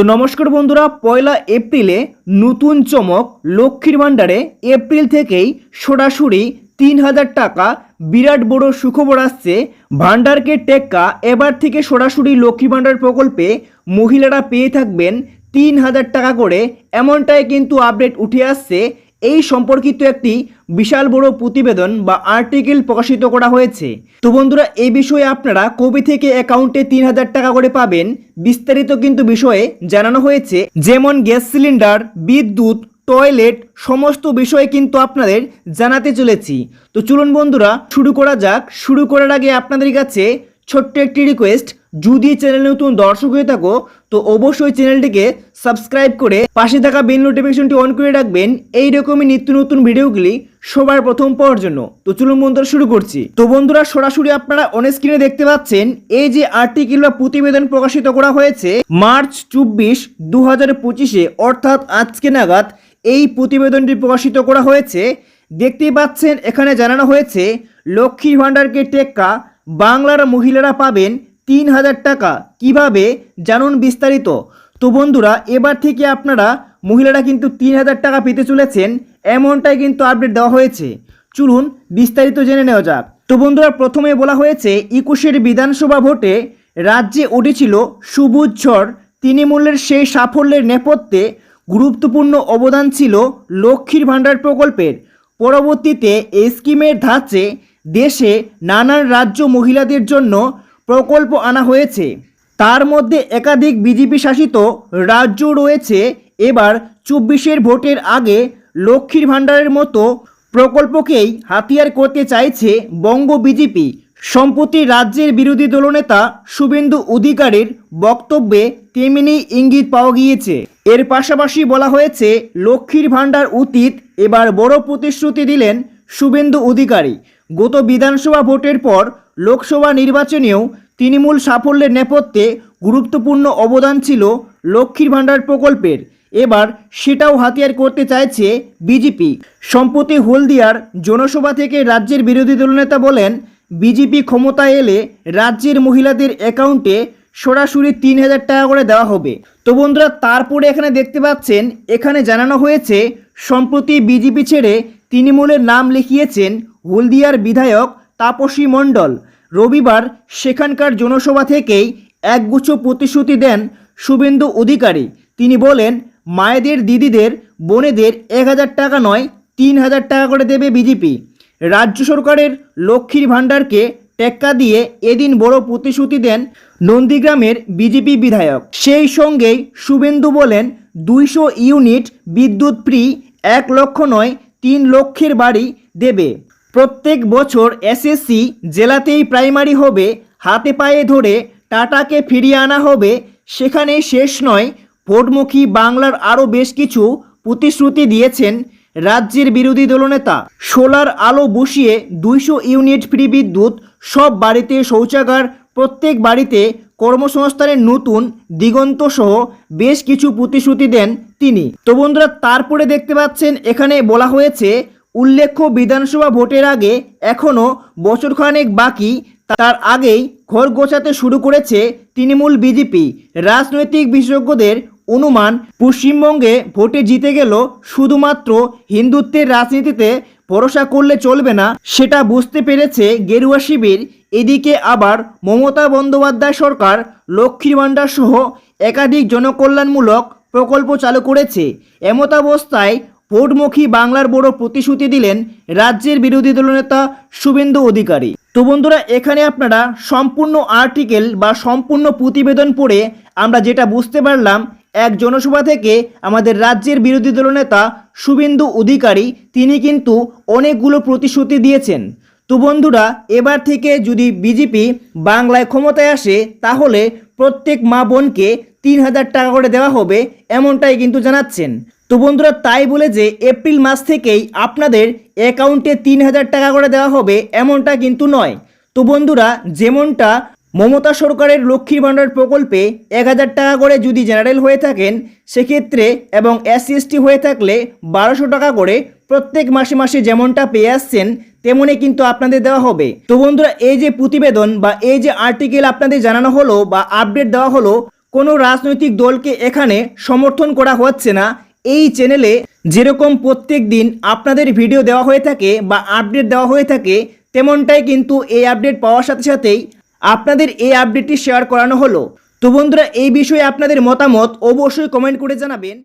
তো নমস্কার বন্ধুরা, পয়লা এপ্রিলে নতুন চমক লক্ষ্মীর ভাণ্ডারে এপ্রিল থেকেই সরাসরি তিন হাজার টাকা, বিরাট বড় সুখবর আসছে। ভাণ্ডারকে টেক্কা, এবার থেকে সরাসরি লক্ষ্মী ভাণ্ডার প্রকল্পে মহিলারা পেয়ে থাকবেন তিন হাজার টাকা করে। এমনটাই কিন্তু আপডেট উঠে আসছে এই সম্পর্কিত একটি বিশাল বড় প্রতিবেদন বা আর্টিকেল প্রকাশিত করা হয়েছে। তো বন্ধুরা, এই বিষয়ে আপনারা কবি থেকে অ্যাকাউন্টে তিন হাজার টাকা করে পাবেন। বিস্তারিত কিন্তু বিষয়ে জানানো হয়েছে, যেমন গ্যাস সিলিন্ডার, বিদ্যুৎ, টয়লেট, সমস্ত বিষয়ে কিন্তু আপনাদের জানাতে চলেছি। তো চলুন বন্ধুরা, শুরু করা যাক। শুরু করার আগে আপনাদের কাছে ছোট্ট একটি রিকোয়েস্ট যদি চ্যানেল নতুন দর্শক হয়ে থাকো, তো অবশ্যই চ্যানেলটিকে সাবস্ক্রাইব করে পাশে থাকা বেল নোটিফিকেশনটি অন করে রাখবেন। এই রকমই নিত্য নতুন ভিডিওগুলি সবার প্রথম পাওয়ার জন্য। তো চলুন বন্ধুরা, শুরু করছি। তো বন্ধুরা, সরাসরি আপনারা অন স্ক্রিনে দেখতে পাচ্ছেন, এই যে আর্টিকেল বা প্রতিবেদন প্রকাশিত করা হয়েছে মার্চ চব্বিশ দু হাজার পঁচিশে, অর্থাৎ আজকে নাগাদ এই প্রতিবেদনটি প্রকাশিত করা হয়েছে। দেখতেই পাচ্ছেন, এখানে জানানো হয়েছে লক্ষ্মী ভাণ্ডারকে টেক্কা বাংলার মহিলারা পাবেন তিন হাজার টাকা। কীভাবে? জানুন বিস্তারিত। তো বন্ধুরা, এবার থেকে আপনারা মহিলারা কিন্তু তিন হাজার টাকা পেতে চলেছেন, এমনটাই কিন্তু আপডেট দেওয়া হয়েছে। চলুন বিস্তারিত জেনে নেওয়া যাক। তো বন্ধুরা, প্রথমে বলা হয়েছে, একুশের বিধানসভা ভোটে রাজ্যে উঠেছিল সবুজ ঝড়। তৃণমূলের সেই সাফল্যের নেপথ্যে গুরুত্বপূর্ণ অবদান ছিল লক্ষ্মীর ভাণ্ডার প্রকল্পের। পরবর্তীতে এই স্কিমের ধাঁচে দেশে নানান রাজ্য মহিলাদের জন্য প্রকল্প আনা হয়েছে। তার মধ্যে একাধিক বিজেপি শাসিত রাজ্য রয়েছে। এবার চব্বিশের ভোটের আগে লক্ষ্মীর ভাণ্ডারের মতো প্রকল্পকেই হাতিয়ার করতে চাইছে বঙ্গ বিজেপি। সম্প্রতি রাজ্যের বিরোধী দলনেতা শুভেন্দু অধিকারের বক্তব্যে তেমনি ইঙ্গিত পাওয়া গিয়েছে। এর পাশাপাশি বলা হয়েছে, লক্ষ্মীর ভাণ্ডার অতীত এবার বড় প্রতিশ্রুতি দিলেন শুভেন্দু অধিকারী। গত বিধানসভা ভোটের পর লোকসভা নির্বাচনেও তৃণমূল সাফল্যের নেপথ্যে গুরুত্বপূর্ণ অবদান ছিল লক্ষ্মীর ভাণ্ডার প্রকল্পের। এবার সেটাও হাতিয়ার করতে চাইছে বিজেপি। সম্প্রতি হলদিয়ার জনসভা থেকে রাজ্যের বিরোধী দলনেতা বলেন, বিজেপি ক্ষমতায় এলে রাজ্যের মহিলাদের অ্যাকাউন্টে সরাসরি তিন হাজার টাকা করে দেওয়া হবে। তো বন্ধুরা, তারপরে এখানে দেখতে পাচ্ছেন, এখানে জানানো হয়েছে, সম্প্রতি বিজেপি ছেড়ে তৃণমূলের নাম লিখিয়েছেন হলদিয়ার বিধায়ক তাপসী মণ্ডল, রবিবার সেখানকার জনসভা থেকেই একগুচ্ছ প্রতিশ্রুতি দেন শুভেন্দু অধিকারী। তিনি বলেন, মায়েদের, দিদিদের, বোনেদের এক হাজার টাকা নয়, তিন হাজার টাকা করে দেবে বিজেপি। রাজ্য সরকারের লক্ষ্মীর ভাণ্ডারকে টেক্কা দিয়ে এদিন বড় প্রতিশ্রুতি দেন নন্দীগ্রামের বিজেপি বিধায়ক। সেই সঙ্গেই শুভেন্দু বলেন, দুইশো ইউনিট বিদ্যুৎ ফ্রি এক লক্ষ নয়, তিন লক্ষের বাড়ি দেবে। প্রত্যেক বছর এসএসসি জেলাতেই প্রাইমারি হবে, হাতে পায়ে ধরে টাটাকে ফিরিয়ে আনা হবে, সেখানে শেষ নয়, ভোটমুখী বাংলার আরও বেশ কিছু প্রতিশ্রুতি দিয়েছেন রাজ্যের বিরোধী দলনেতা। সোলার আলো বসিয়ে দুইশো ইউনিট ফ্রি বিদ্যুৎ, সব বাড়িতে শৌচাগার, প্রত্যেক বাড়িতে কর্মসংস্থানের নতুন দিগন্ত সহ বেশ কিছু প্রতিশ্রুতি দেন তিনি। তো বন্ধুরা, তারপরে দেখতে পাচ্ছেন, এখানে বলা হয়েছে উল্লেখ্য বিধানসভা ভোটের আগে এখনও বছরখানেক বাকি, তার আগেই ঘর গোছাতে শুরু করেছে তৃণমূল বিজেপি। রাজনৈতিক বিশেষজ্ঞদের অনুমান, পশ্চিমবঙ্গে ভোটে জিতে গেল শুধুমাত্র হিন্দুত্বের রাজনীতিতে ভরসা করলে চলবে না, সেটা বুঝতে পেরেছে গেরুয়া শিবির। এদিকে আবার মমতা বন্দ্যোপাধ্যায় সরকার, লক্ষ্মীর ভাণ্ডার সহ একাধিক জনকল্যাণমূলক প্রকল্প চালু করেছে। এমতাবস্থায় ভোটমুখী বাংলার বড় প্রতিশ্রুতি দিলেন রাজ্যের বিরোধী দলনেতা শুভেন্দু অধিকারী। তো বন্ধুরা, এখানে আপনারা সম্পূর্ণ আর্টিকেল বা সম্পূর্ণ প্রতিবেদন পড়ে আমরা যেটা বুঝতে পারলাম, এক জনসভা থেকে আমাদের রাজ্যের বিরোধী দলনেতা শুভেন্দু অধিকারী, তিনি কিন্তু অনেকগুলো প্রতিশ্রুতি দিয়েছেন। তো বন্ধুরা, এবার থেকে যদি বিজেপি বাংলায় ক্ষমতায় আসে, তাহলে প্রত্যেক মা বোনকে তিন হাজার টাকা করে দেওয়া হবে, এমনটাই কিন্তু জানাচ্ছেন। তো বন্ধুরা তাই বলে যে এপ্রিল মাস থেকেই আপনাদের অ্যাকাউন্টে তিন হাজার টাকা করে দেওয়া হবে, এমনটা কিন্তু নয়। তো বন্ধুরা, যেমনটা মমতা সরকারের লক্ষ্মীর ভাণ্ডার প্রকল্পে এক হাজার টাকা করে যদি জেনারেল হয়ে থাকেন, সেক্ষেত্রে এবং এসসি হয়ে থাকলে বারোশো টাকা করে প্রত্যেক মাসে মাসে যেমনটা পেয়ে আসছেন, তেমনই কিন্তু আপনাদের দেওয়া হবে। তো বন্ধুরা, এই যে প্রতিবেদন বা এই যে আর্টিকেল আপনাদের জানানো হলো বা আপডেট দেওয়া হলো, কোনো রাজনৈতিক দলকে এখানে সমর্থন করা হচ্ছে না। এই চ্যানেলে যেরকম প্রত্যেক দিন আপনাদের ভিডিও দেওয়া হয়ে থাকে বা আপডেট দেওয়া হয়ে থাকে, তেমনটাই কিন্তু এই আপডেট পাওয়ার সাথে সাথেই আপনাদের এই আপডেটটি শেয়ার করানো হলো। তো বন্ধুরা, এই বিষয়ে আপনাদের মতামত অবশ্যই কমেন্ট করে জানাবেন।